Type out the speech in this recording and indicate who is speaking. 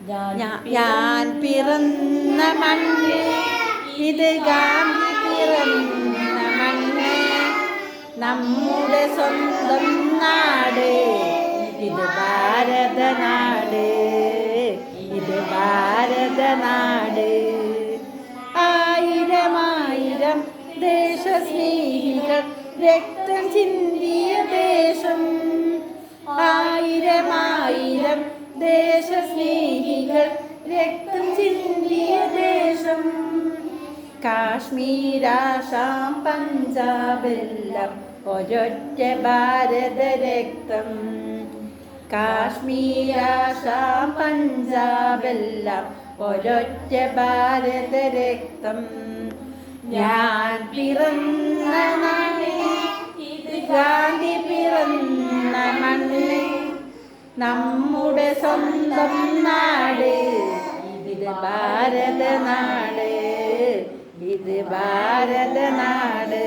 Speaker 1: ഞാൻ പിറന്ന മണ്ണ് ഇത് ഗാന്ധി പിറന്ന മണ്ണ് നമ്മുടെ സ്വന്തം നാട്. ഇത് ഭാരതനാട് ഇത് ഭാരതനാട് ആയിരമായിരം ദേശസ്നേഹികൾ രക്തം ചിന്തിയ ദേശം. ആയിരമായിരം ദേശസ്നേഹികൾ രക്തം ചിന്തിയ ദേശം. കാശ്മീരാശാം പഞ്ചാബെല്ലാം ഒരൊറ്റ ഭാരത രക്തം. കാശ്മീരാശാം പഞ്ചാബെല്ലാം ഒരൊറ്റ ഭാരത രക്തം. ഞാൻ പിറന്ന നാട് ഇത് ഗാന്ധി പിറന്ന മണ്ണ് നമ്മുടെ സ്വന്തം നാട് ഇത് ഭാരത നാട് ഇത് ഭാരത നാട്.